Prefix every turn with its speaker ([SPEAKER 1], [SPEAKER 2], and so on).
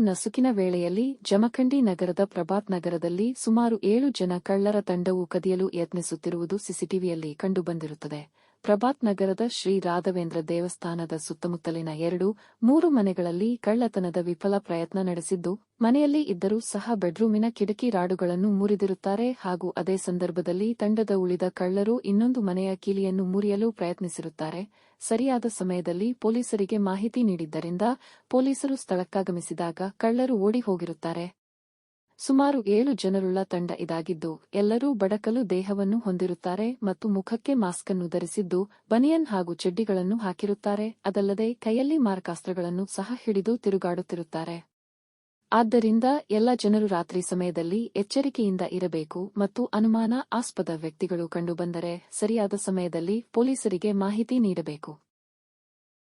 [SPEAKER 1] ನಸುಕಿನ ವೇಳೆಯಲ್ಲಿ ಜಮಖಂಡಿ ನಗರದ ಪ್ರಭಾತ್ ನಗರದಲ್ಲಿ ಸುಮಾರು ಏಳು ಜನ ಕಳ್ಳರ ತಂಡವು ಕದಿಯಲು ಯತ್ನಿಸುತ್ತಿರುವುದು ಸಿಸಿಟಿವಿಯಲ್ಲಿ ಕಂಡುಬಂದಿರುತ್ತದೆ. ಪ್ರಭಾತ್ ನಗರದ ಶ್ರೀ ರಾಘವೇಂದ್ರ ದೇವಸ್ಥಾನದ ಸುತ್ತಮುತ್ತಲಿನ ಎರಡು, ಮೂರು ಮನೆಗಳಲ್ಲಿ ಕಳ್ಳತನದ ವಿಫಲ ಪ್ರಯತ್ನ ನಡೆಸಿದ್ದು ಮನೆಯಲ್ಲಿ ಇದ್ದರೂ ಸಹ ಬೆಡ್ರೂಮಿನ ಕಿಟಕಿ ರಾಡುಗಳನ್ನು ಮುರಿದಿರುತ್ತಾರೆ ಹಾಗೂ ಅದೇ ಸಂದರ್ಭದಲ್ಲಿ ತಂಡದ ಉಳಿದ ಕಳ್ಳರು ಇನ್ನೊಂದು ಮನೆಯ ಕೀಲಿಯನ್ನು ಮುರಿಯಲು ಪ್ರಯತ್ನಿಸಿರುತ್ತಾರೆ. ಸರಿಯಾದ ಸಮಯದಲ್ಲಿ ಪೊಲೀಸರಿಗೆ ಮಾಹಿತಿ ನೀಡಿದ್ದರಿಂದ ಪೊಲೀಸರು ಸ್ಥಳಕ್ಕಾಗಮಿಸಿದಾಗ ಕಳ್ಳರು ಓಡಿ ಹೋಗಿರುತ್ತಾರೆ. ಸುಮಾರು ಏಳು ಜನರುಳ್ಳ ತಂಡ ಇದಾಗಿದ್ದು, ಎಲ್ಲರೂ ಬಡಕಲು ದೇಹವನ್ನು ಹೊಂದಿರುತ್ತಾರೆ ಮತ್ತು ಮುಖಕ್ಕೆ ಮಾಸ್ಕ್ ಅನ್ನು ಧರಿಸಿದ್ದು, ಬನಿಯನ್ ಹಾಗೂ ಚಡ್ಡಿಗಳನ್ನು ಹಾಕಿರುತ್ತಾರೆ. ಅದಲ್ಲದೆ ಕೈಯಲ್ಲಿ ಮಾರಕಾಸ್ತ್ರಗಳನ್ನು ಸಹ ಹಿಡಿದು ತಿರುಗಾಡುತ್ತಿರುತ್ತಾರೆ. ಆದ್ದರಿಂದ ಎಲ್ಲ ಜನರು ರಾತ್ರಿ ಸಮಯದಲ್ಲಿ ಎಚ್ಚರಿಕೆಯಿಂದ ಇರಬೇಕು ಮತ್ತು ಅನುಮಾನ ಆಸ್ಪದ ವ್ಯಕ್ತಿಗಳು ಕಂಡುಬಂದರೆ ಸರಿಯಾದ ಸಮಯದಲ್ಲಿ ಪೊಲೀಸರಿಗೆ ಮಾಹಿತಿ ನೀಡಬೇಕು.